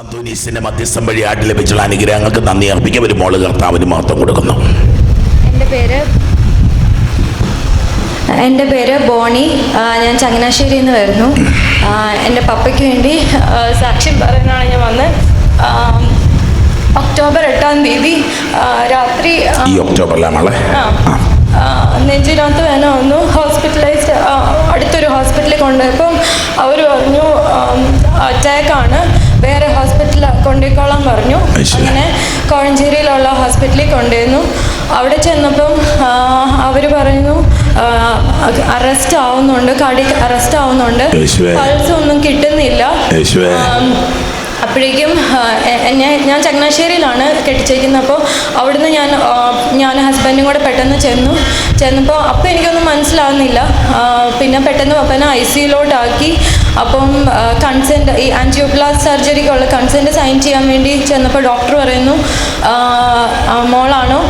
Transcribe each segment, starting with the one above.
സിദ്ധാന്തോനീസിന്റെ മധ്യസ്ഥം ആട്ട് ലഭിച്ചുള്ള അനുഗ്രഹങ്ങൾക്ക് നന്ദി അർപ്പിക്കാൻ ഒരു മോൾ കർത്താവിന് മഹത്വം കൊടുക്കുന്നു. എന്റെ പേര് എന്റെ പേര് ബോണി. ഞാൻ ചങ്ങനാശ്ശേരി നിന്ന് വരുന്നു. എന്റെ പപ്പയ്ക്ക് വേണ്ടി സാക്ഷ്യം പറയാനാണ് ഞാൻ വന്നത് ഒക്ടോബർ എട്ടാം തീയതി രാത്രി ഈ ഒക്ടോബറിലാണ് മോളെ ആ, ആ. ആ, നെഞ്ചിനകത്ത് വേന വന്നു. ഹോസ്പിറ്റലൈസ്ഡ് അടുത്തൊരു ഹോസ്പിറ്റലിൽ കൊണ്ടുപോയപ്പം അവർ പറഞ്ഞു അറ്റാക്കാണ്. കൊണ്ടുപോയിക്കോളാൻ പറഞ്ഞു. അങ്ങനെ കോഴഞ്ചേരിയിലുള്ള ഹോസ്പിറ്റലിൽ കൊണ്ടുവന്നു. അവിടെ ചെന്നപ്പം അവർ പറയുന്നു അറസ്റ്റ് ആവുന്നുണ്ട് കടി അറസ്റ്റ് ആവുന്നുണ്ട്. പൾസ് ഒന്നും കിട്ടുന്നില്ല. അപ്പോഴേക്കും ഞാൻ ഞാൻ ചങ്ങനാശ്ശേരിയിലാണ് കെട്ടിച്ചേക്കുന്നത്. അപ്പോൾ അവിടുന്ന് ഞാൻ ഞാൻ ഹസ്ബൻഡും കൂടെ പെട്ടെന്ന് ചെന്നു. ചെന്നപ്പോൾ അപ്പോൾ എനിക്കൊന്നും മനസ്സിലാവുന്നില്ല. പിന്നെ പെട്ടെന്ന് പപ്പനെ ഐ സിയിലോട്ടാക്കി. അപ്പം കൺസെന്റ് ഈ ആൻജിയോപ്ലാസ് സർജറിക്കുള്ള കൺസെന്റ് സൈൻ ചെയ്യാൻ വേണ്ടി ചെന്നപ്പോൾ ഡോക്ടർ പറയുന്നു മോളാണോ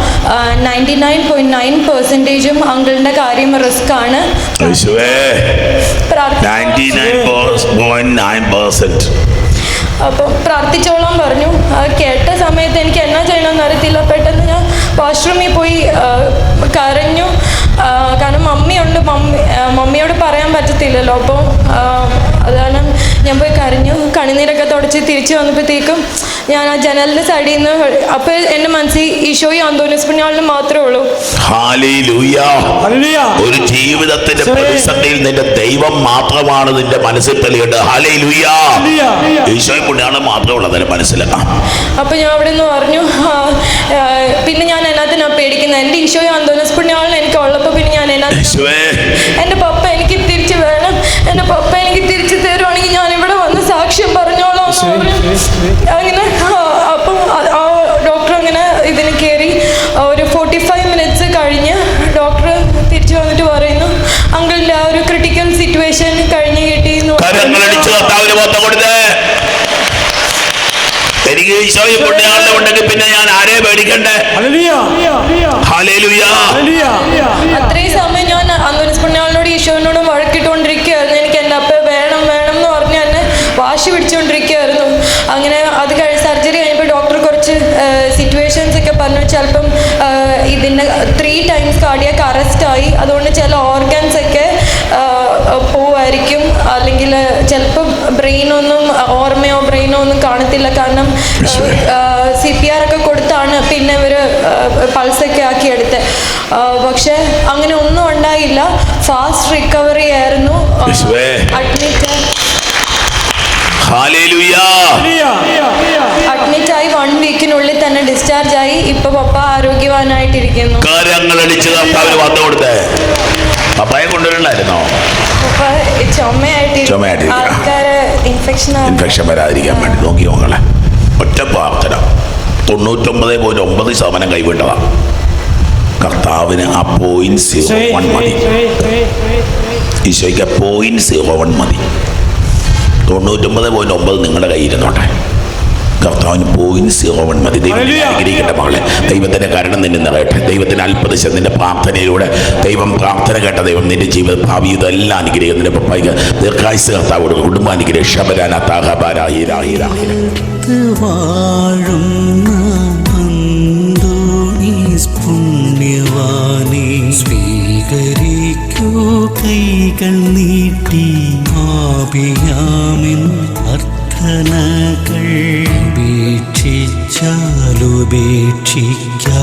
നയന്റി നയൻ പോയിന്റ് നയൻ പെർസെന്റേജും അങ്കിളിന്റെ കാര്യം റിസ്ക് ആണ്. യേശുവേ ninety nine point nine percent അപ്പം പ്രാർത്ഥിച്ചോളാൻ പറഞ്ഞു. കേട്ട സമയത്ത് എനിക്ക് എന്നാ ചെയ്യണമെന്ന് അറിയത്തില്ല. പെട്ടെന്ന് ഞാൻ വാഷ്റൂമിൽ പോയി കരഞ്ഞു. കാരണം മമ്മിയുണ്ട്. മമ്മി മമ്മിയോട് പറയാൻ പറ്റത്തില്ലല്ലോ. അപ്പോൾ അതാണ് ഞാൻ പോയി കരഞ്ഞു. കണിനീരൊക്കെ തുടച്ച് തിരിച്ചു വന്നപ്പോഴത്തേക്കും ഞാൻ ആ ജനലിന്റെ സൈഡിൽ നിന്ന് അപ്പോൾ എന്റെ മനസ്സിൽ ഈശോയും അന്തോണിസ് പുണ്യാളിനും മാത്രമേ ഉള്ളൂ. ഒരു ജീവിതത്തിന്റെ. പ്രതിസന്ധിയിൽ നിന്റെ ദൈവം മാത്രമാണ് നിന്റെ മനസ്സിൽ തെളിയേണ്ടത്. ഈശോയും പുണ്യാളം മാത്രമേ ഉള്ളതിന് മനസ്സിലാക്കാം അപ്പോൾ ഞാൻ അവിടെ നിന്ന് പറഞ്ഞു പിന്നെ ഞാൻ എന്നാത്തിനാ പേടിക്കുന്നത് എന്റെ ഈശോയും അന്തോണിസ് പുണ്യാളിനും കൊടുത്തേ എനിക്ക് ഈശോയും പുണ്യാളിലും ഉണ്ടെങ്കിൽ പിന്നെ ഞാൻ ആരെ പേടിക്കണ്ടേ. അത്രയും സമയം ഞാൻ അന്തോണിസ് പുണ്യാളിനോട് ഈശോനോടും വഴക്കിട്ടുകൊണ്ടിരിക്കുകയായിരുന്നു. എനിക്ക് എന്റെ അപ്പ വേണം വേണം എന്ന് പറഞ്ഞ് എന്നെ വാശി പിടിച്ചുകൊണ്ടിരിക്കുകയായിരുന്നു. അങ്ങനെ അത് കഴിഞ്ഞ് സർജറി കഴിഞ്ഞപ്പോൾ ഡോക്ടർ കുറച്ച് സിറ്റുവേഷൻസ് ഒക്കെ പറഞ്ഞു. ചിലപ്പം ഇതിന്റെ ഇതിന്റെ ത്രീ ടൈംസ് കാർഡിയാക്ക് അറസ്റ്റ് ആയി. കാണത്തില്ല കാരണം സി പി ആർ ഒക്കെ കൊടുത്താണ് പിന്നെ ഇവർ പൾസൊക്കെ ആക്കി എടുത്ത്. പക്ഷെ അങ്ങനെ ഒന്നും ഉണ്ടായില്ല. ഫാസ്റ്റ് റിക്കവറി ആയിരുന്നു. അഡ്മിറ്റ് ആയി വൺ വീക്കിനുള്ളിൽ തന്നെ ഡിസ്ചാർജ് ആയി. ഇപ്പൊ പപ്പ ആരോഗ്യവാനായിട്ടിരിക്കുന്നു. കരങ്ങളടിച്ച് കർത്താവിന് വന്നു കൊടുത്തേ. പപ്പായെ കൊണ്ടുവരണ്ടായിരുന്നോ? പപ്പ ചുമയായിട്ട് ആൾക്കാര് ഇൻഫെക്ഷൻ ഇൻഫെക്ഷൻ വരാതിരിക്കാൻ വേണ്ടി നോക്കി നോങ്ങളെ ഒറ്റ പ്രാർത്ഥന. തൊണ്ണൂറ്റൊമ്പത് പോയിന്റ് ഒമ്പത് ശതമാനം കൈവിട്ടതാണ് കർത്താവിന് ആ പോയിന്റ് സീറോ വൺ മതി. ഈശോയ്ക്ക് പോയിന്റ് സീറോ വൺ മതി. തൊണ്ണൂറ്റൊമ്പത് പോയിന്റ് ഒമ്പത് നിങ്ങളുടെ കയ്യിൽ ഇരുന്നോട്ടെ കർത്താവിന് പോയിന്റ് സീറോ വൺ മതി. ദൈവം അനുഗ്രഹിക്കട്ടെ മകളെ. ദൈവത്തിന്റെ കരണം നിന്നെ നിറയട്ടെ. ദൈവത്തിന്റെ അല്പദിശം നിന്റെ പ്രാർത്ഥനയിലൂടെ. ദൈവം പ്രാർത്ഥന കേട്ട ദൈവം നിന്റെ ജീവിത ഭാവി ഇതെല്ലാം അനുഗ്രഹിക്കും. നിന്റെ പപ്പായിക്ക് ദീർഘായുസ് കർത്താവ് കൊടുക്കും. കുടുംബാനുഗ്രഹം. ശബരാന താഹബാരാഹിരാഹിരാഹിര വാഴുന്ന അന്തോണീസ് പുണ്യവാനെ സ്വീകരിക്കൂ. കൈകൾ നീട്ടി ആപിയാമിൻ അർത്ഥനകൾ ഉപേക്ഷിച്ചാലുപേക്ഷിക്കാതെ